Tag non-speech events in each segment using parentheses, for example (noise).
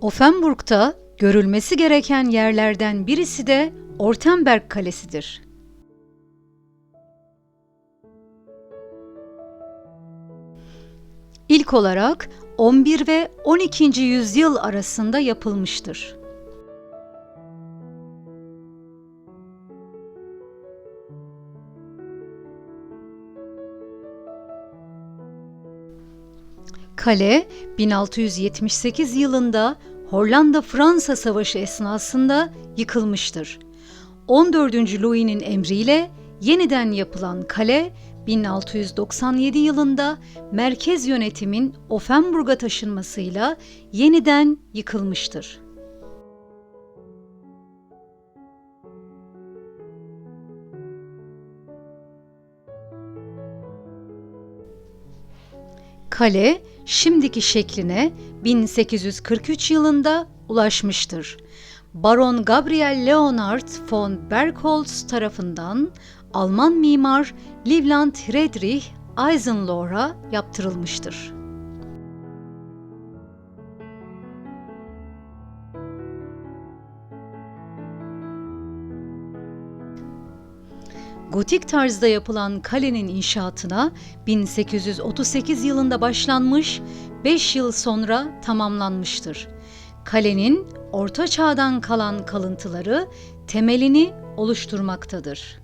Offenburg'da görülmesi gereken yerlerden birisi de Ortenberg Kalesi'dir. İlk olarak 11 ve 12. yüzyıl arasında yapılmıştır. Kale 1678 yılında Hollanda-Fransa Savaşı esnasında yıkılmıştır. 14. Louis'nin emriyle yeniden yapılan kale 1697 yılında merkez yönetimin Offenburg'a taşınmasıyla yeniden yıkılmıştır. Kale şimdiki şekline 1843 yılında ulaşmıştır. Baron Gabriel Leonhard von Bergholz tarafından Alman mimar Livland Friedrich Eisenlohr'a yaptırılmıştır. Gotik tarzda yapılan kalenin inşaatına 1838 yılında başlanmış, 5 yıl sonra tamamlanmıştır. Kalenin Orta Çağ'dan kalan kalıntıları temelini oluşturmaktadır.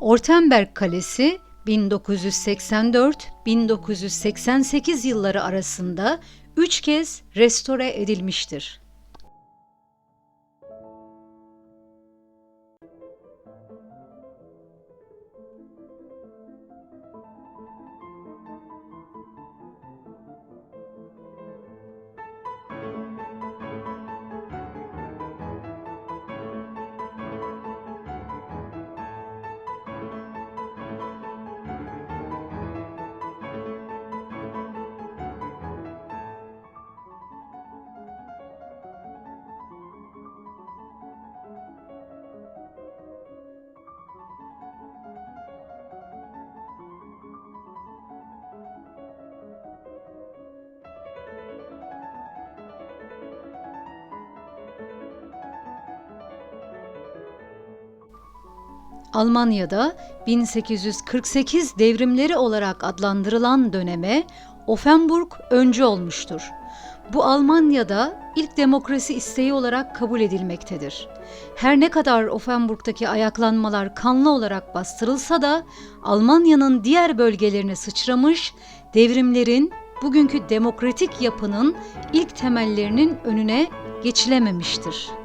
Ortenberg Kalesi 1984-1988 yılları arasında 3 kez restore edilmiştir. Almanya'da 1848 devrimleri olarak adlandırılan döneme Offenburg öncü olmuştur. Bu Almanya'da ilk demokrasi isteği olarak kabul edilmektedir. Her ne kadar Offenburg'daki ayaklanmalar kanlı olarak bastırılsa da Almanya'nın diğer bölgelerine sıçramış, devrimlerin bugünkü demokratik yapının ilk temellerinin önüne geçilememiştir.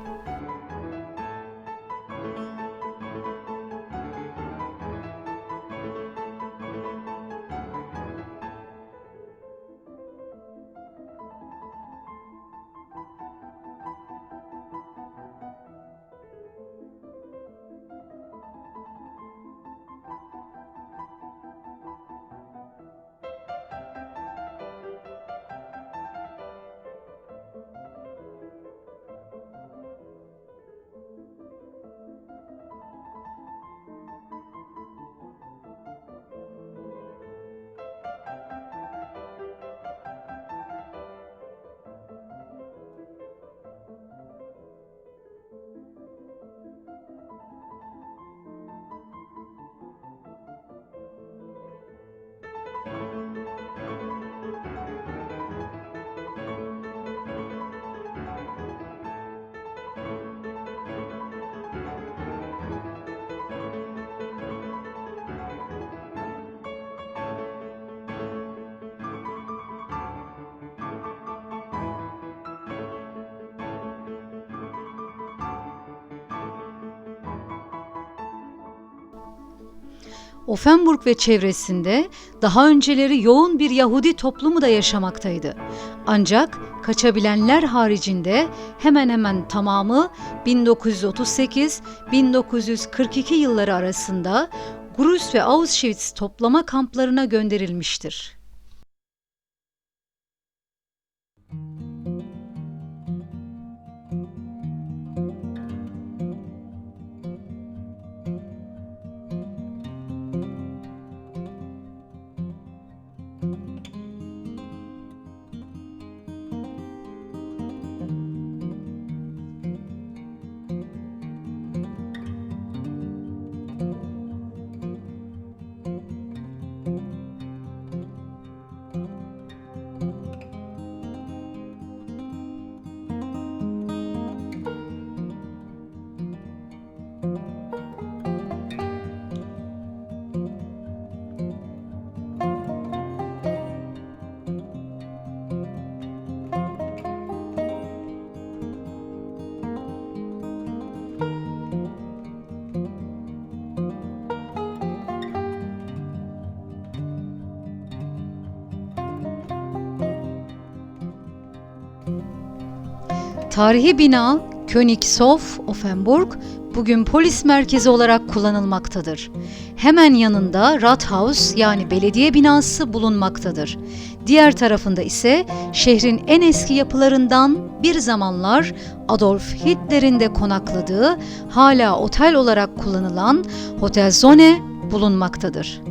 Offenburg ve çevresinde daha önceleri yoğun bir Yahudi toplumu da yaşamaktaydı. Ancak kaçabilenler haricinde hemen hemen tamamı 1938-1942 yılları arasında Grus ve Auschwitz toplama kamplarına gönderilmiştir. Tarihi bina Königshof Offenburg bugün polis merkezi olarak kullanılmaktadır. Hemen yanında Rathaus yani belediye binası bulunmaktadır. Diğer tarafında ise şehrin en eski yapılarından bir zamanlar Adolf Hitler'in de konakladığı hala otel olarak kullanılan Hotel Zone bulunmaktadır.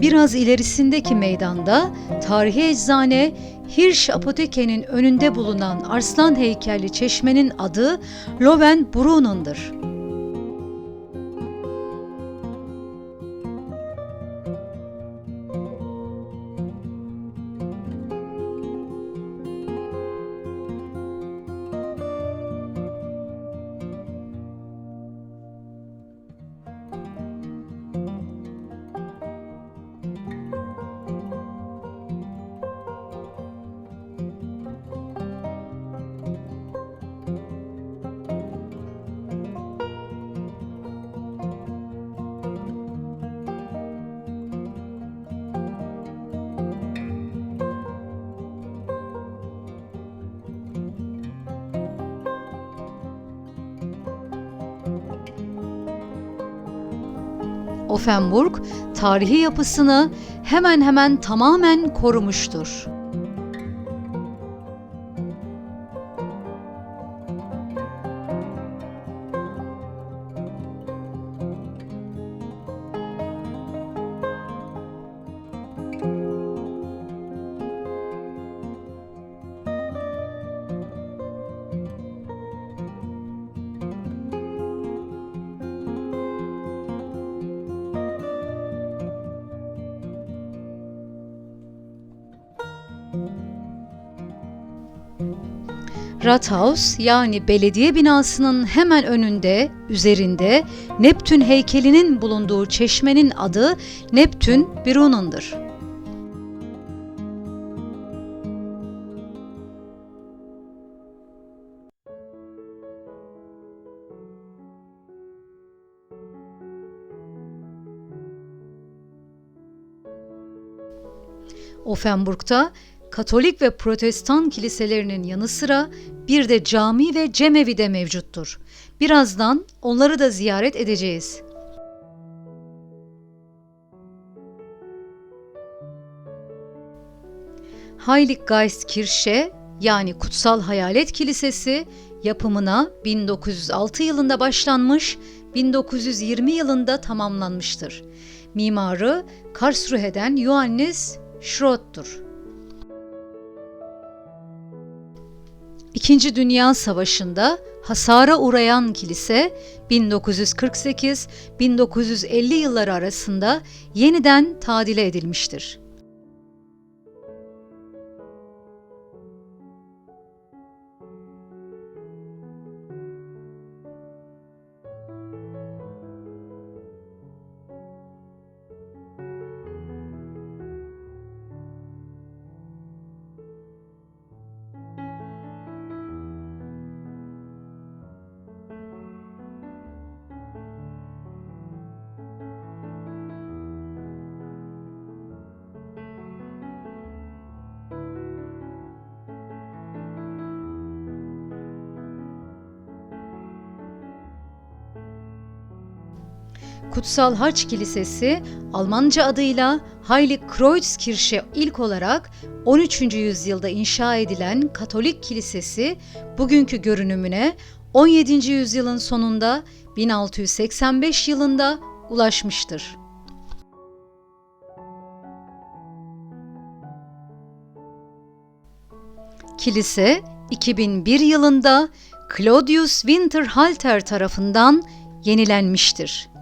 Biraz ilerisindeki meydanda tarihi eczane Hirsch Apoteke'nin önünde bulunan arslan heykelli çeşmenin adı Lovenbrunnen'dır. Offenburg tarihi yapısını hemen hemen tamamen korumuştur. Rathaus yani belediye binasının hemen önünde, üzerinde Neptün heykelinin bulunduğu çeşmenin adı Neptün Brunnen'dır. Offenburg'da Katolik ve Protestan kiliselerinin yanı sıra bir de cami ve cemevi de mevcuttur. Birazdan onları da ziyaret edeceğiz. Heiliggeistkirche yani Kutsal Hayalet Kilisesi yapımına 1906 yılında başlanmış, 1920 yılında tamamlanmıştır. Mimarı Karlsruhe'den Johannes Schrott'tur. İkinci Dünya Savaşı'nda hasara uğrayan kilise 1948-1950 yılları arasında yeniden tadile edilmiştir. Kutsal Haç Kilisesi Almanca adıyla Heilig Kreuzkirche ilk olarak 13. yüzyılda inşa edilen Katolik kilisesi bugünkü görünümüne 17. yüzyılın sonunda 1685 yılında ulaşmıştır. Kilise 2001 yılında Claudius Winterhalter tarafından yenilenmiştir.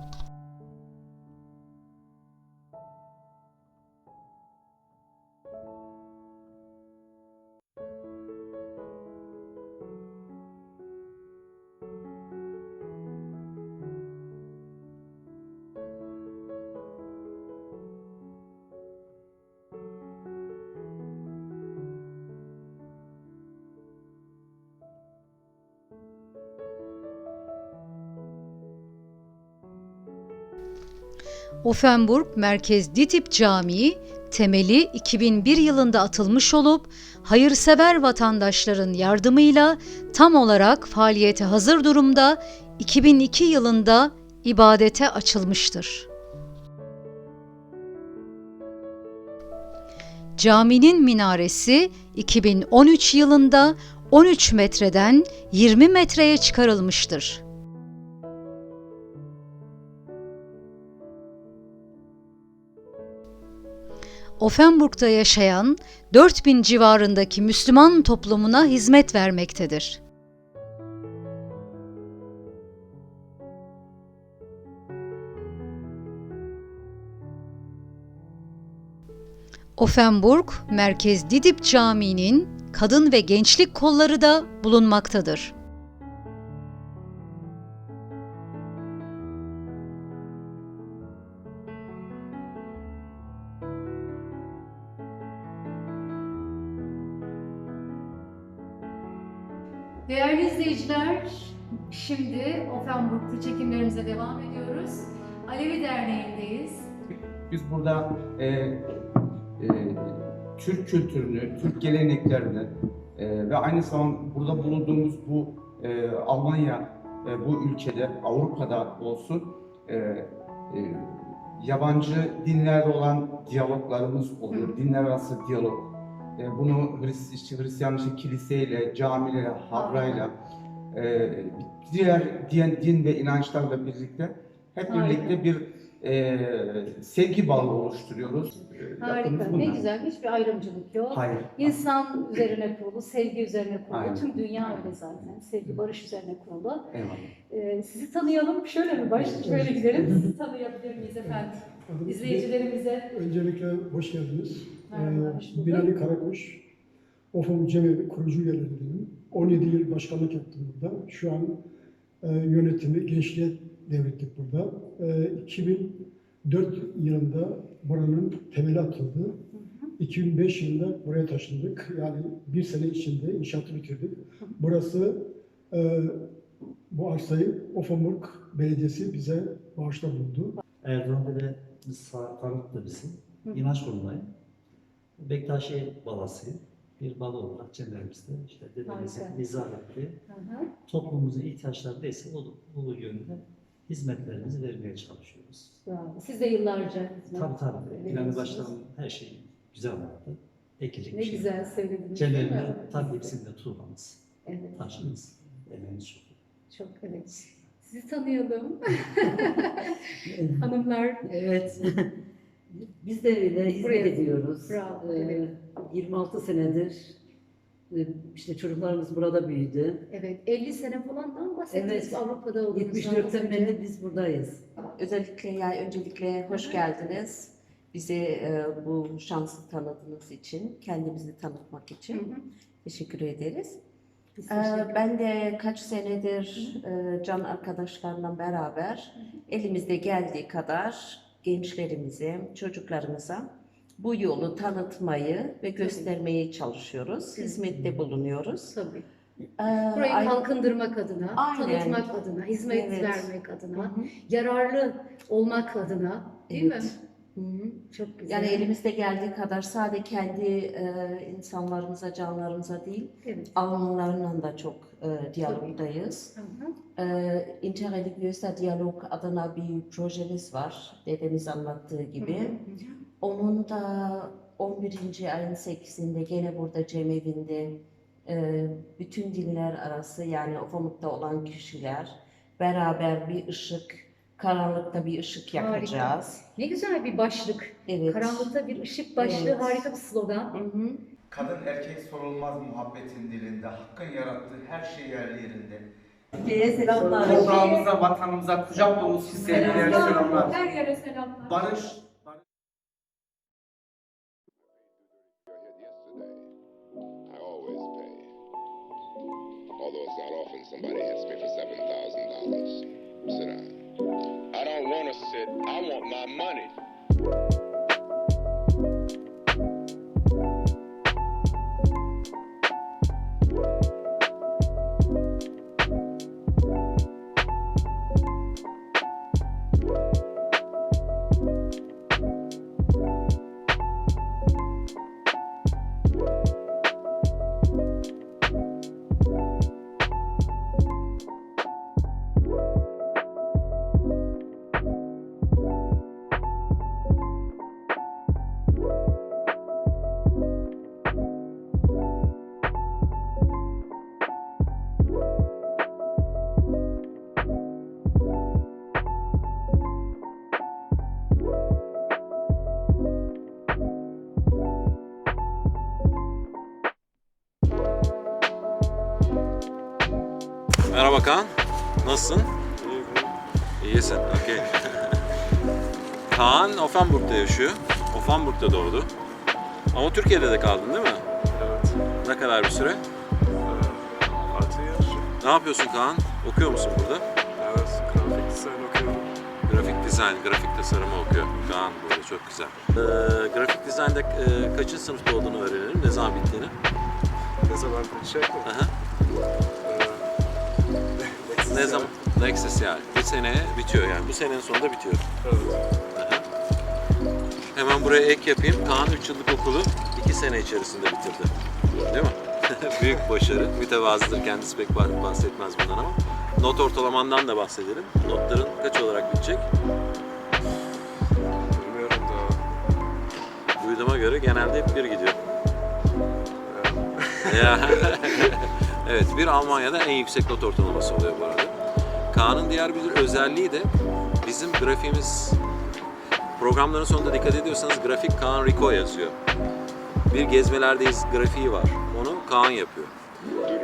Offenburg Merkez Ditip Camii temeli 2001 yılında atılmış olup hayırsever vatandaşların yardımıyla tam olarak faaliyete hazır durumda 2002 yılında ibadete açılmıştır. Caminin minaresi 2013 yılında 13 metreden 20 metreye çıkarılmıştır. Offenburg'da yaşayan 4000 civarındaki Müslüman toplumuna hizmet vermektedir. Offenburg Merkez Didip Camii'nin kadın ve gençlik kolları da bulunmaktadır. Değerli izleyiciler, şimdi Offenburg'da çekimlerimize devam ediyoruz. Alevi Derneği'ndeyiz. Biz burada e, e, Türk kültürünü, Türk geleneklerini e, ve aynı zamanda burada bulunduğumuz bu e, Almanya, e, bu ülkede, Avrupa'da olsun e, e, yabancı dinlerde olan diyaloglarımız oluyor. Dinler arası diyalog. E, bunu Hris- işte Hristiyan işte kiliseyle, camiyle, havrayla, e, diğer din, din ve inançlarla birlikte hep Harika. birlikte bir e, sevgi bağı oluşturuyoruz. E, Harika, ne güzel. Hiçbir ayrımcılık yok. Hayır. İnsan üzerine kurulu, sevgi üzerine kurulu. Aynen. Tüm dünya öyle zaten. Sevgi, barış üzerine kurulu. Eyvallah. Ee, sizi tanıyalım. Şöyle mi baş, şöyle gidelim. Sizi tanıyabilir miyiz efendim? İzleyicilerimize. Öncelikle hoş geldiniz. Bulduk. Binali Karakoş, OFOM Cemevi kurucu üyelerinden 17 yıl başkanlık yaptım burada. Şu an e, yönetimi gençliğe devrettik burada. E, 2004 yılında buranın temeli atıldı. 2005 yılında buraya taşındık. Yani bir sene içinde inşaatı bitirdik. Burası e, bu arsayı Ofomurg Belediyesi bize bağışta buldu. Erdoğan Dede sağ tanık da bizim. İnanç konumundayım. Bektaşi balası. Bir balo olarak çevremizde işte dedemizin Hı hı. toplumumuzun ihtiyaçları neyse o, bu yönde hizmetlerimizi vermeye çalışıyoruz. Bravo. Siz de yıllarca hizmet Tabii tabii. İnanı baştan her şey güzel vardı. Ekilecek Ne bir şey. güzel söylediniz. Cemel'le tabii bizim de tuğlamız, Evet. taşımız, emeğimiz çok. Çok evet. Sizi tanıyalım. (laughs) (laughs) Hanımlar Evet. Biz de öyle hizmet Buraya- ediyoruz. Bravo, Ee, evet. 26 senedir e, işte çocuklarımız burada büyüdü. Evet, 50 sene falandan bahsettiniz Evet. Avrupa'da olduğunuzdan. 74'ten beri biz buradayız. Özellikle yani öncelikle hoş geldiniz. Bize e, bu şansı tanıdığınız için, kendimizi tanıtmak Hı için hı. teşekkür ederiz. Biz E, teşekkür ben de kaç senedir e, can arkadaşlarımla beraber elimizde geldiği kadar gençlerimize, çocuklarımıza bu yolu tanıtmayı ve göstermeye çalışıyoruz. Hizmette bulunuyoruz. Tabii. E, Burayı aynı- kalkındırmak adına, Aynen. tanıtmak adına, hizmet Evet. vermek adına, hı. yararlı olmak adına değil Evet. mi? Hı hı. Çok güzel. Yani elimizde geldiği kadar sadece kendi e, insanlarımıza, canlarımıza değil, Evet. Almanlarla da çok e, diyalogdayız. Hı hı. E, Interreligiöser Diyalog adına bir projemiz var, dedemiz anlattığı gibi. Hı hı, hı. Onun da 11. ayın 8'inde gene burada cemevinde e, bütün dinler arası yani Ofamut'ta olan kişiler beraber bir ışık, karanlıkta bir ışık Harika. yakacağız. Ne güzel bir başlık. Evet. Karanlıkta bir ışık başlığı Evet. harika bir slogan. Hı hı. Kadın erkek sorulmaz muhabbetin dilinde, Hakk'ın yarattığı her şey yerli yerinde. Türkiye'ye selamlar. Toprağımıza, vatanımıza kucak dolusu sevgiler, selamlar. Her yere selamlar. Barış, I always pay. Although it's not often somebody hits me for seven thousand dollars. Sit down. said, I want my money. Ama Türkiye'de de kaldın değil mi? Evet. Ne kadar bir süre? Ee, altı yaş. Ne yapıyorsun Kaan? Okuyor musun burada? Evet. Grafik dizayn okuyorum. Grafik dizayn, grafik tasarımı okuyor. Kaan burada çok güzel. Ee, grafik dizaynda e, kaçıncı sınıfta olduğunu öğrenelim. Ne zaman bittiğini. Ne zaman bitecek mi? Aha. Ee, (laughs) Ne zaman? Next yani. Bir sene bitiyor yani. Bu senenin sonunda bitiyor. Evet. Hemen buraya ek yapayım. Kaan 3 yıllık okulu 2 sene içerisinde bitirdi. Değil mi? (laughs) Büyük başarı. Mütevazıdır. Kendisi pek bah- bahsetmez bundan ama. Not ortalamandan da bahsedelim. Notların kaç olarak bitecek? Bilmiyorum da. Duyduğuma göre genelde hep bir gidiyor. Evet, (laughs) bir Almanya'da en yüksek not ortalaması oluyor bu arada. Kaan'ın diğer bir özelliği de bizim grafiğimiz programların sonunda dikkat ediyorsanız grafik Kaan Rico yazıyor. Bir gezmelerdeyiz grafiği var. Onu Kaan yapıyor.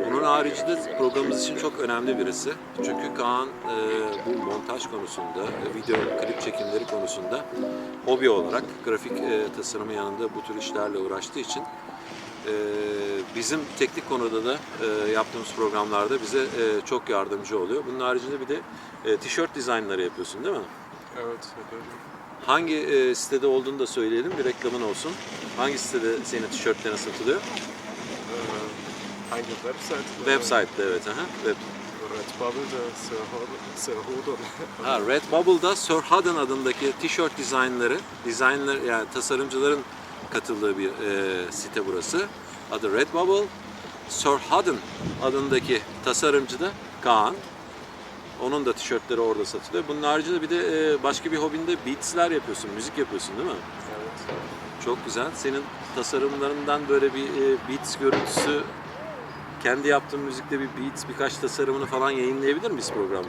Onun haricinde programımız için çok önemli birisi. Çünkü Kaan e, bu montaj konusunda, e, video klip çekimleri konusunda hobi olarak grafik e, tasarımı yanında bu tür işlerle uğraştığı için e, bizim teknik konuda da e, yaptığımız programlarda bize e, çok yardımcı oluyor. Bunun haricinde bir de e, tişört dizaynları yapıyorsun değil mi? evet. Yapıyorum. Hangi e, sitede olduğunu da söyleyelim, bir reklamın olsun. Hangi sitede senin tişörtlerin satılıyor? Ee, hangi website? Website'de evet. Aha, web. Redbubble'da Sehudon. (laughs) Ha, Redbubble'da Sir Hudden adındaki tişört dizaynları, dizaynlar yani tasarımcıların katıldığı bir e, site burası. Adı Redbubble. Sir Hudden adındaki tasarımcı da Kaan. Onun da tişörtleri orada satılıyor. Bunun haricinde bir de e, başka bir hobinde beatsler yapıyorsun, müzik yapıyorsun değil mi? evet. Çok güzel. Senin tasarımlarından böyle bir e, beats görüntüsü, kendi yaptığın müzikte bir beats, birkaç tasarımını falan yayınlayabilir miyiz programda?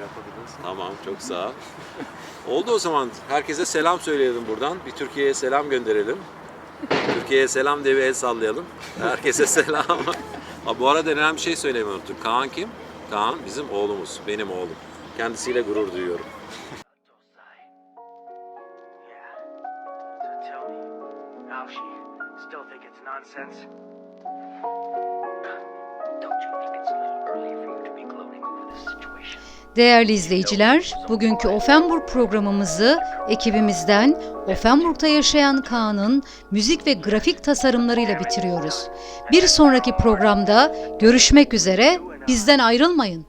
Yapabilirsin. Tamam, çok sağ ol. Oldu o zaman. Herkese selam söyleyelim buradan. Bir Türkiye'ye selam gönderelim. Türkiye'ye selam diye bir el sallayalım. Herkese (laughs) selam. Ha, bu arada önemli bir şey söylemeyi unuttuk. Kaan kim? Kaan bizim oğlumuz, benim oğlum. Kendisiyle gurur duyuyorum. Değerli izleyiciler, bugünkü Offenburg programımızı ekibimizden Offenburg'da yaşayan Kaan'ın müzik ve grafik tasarımlarıyla bitiriyoruz. Bir sonraki programda görüşmek üzere, bizden ayrılmayın.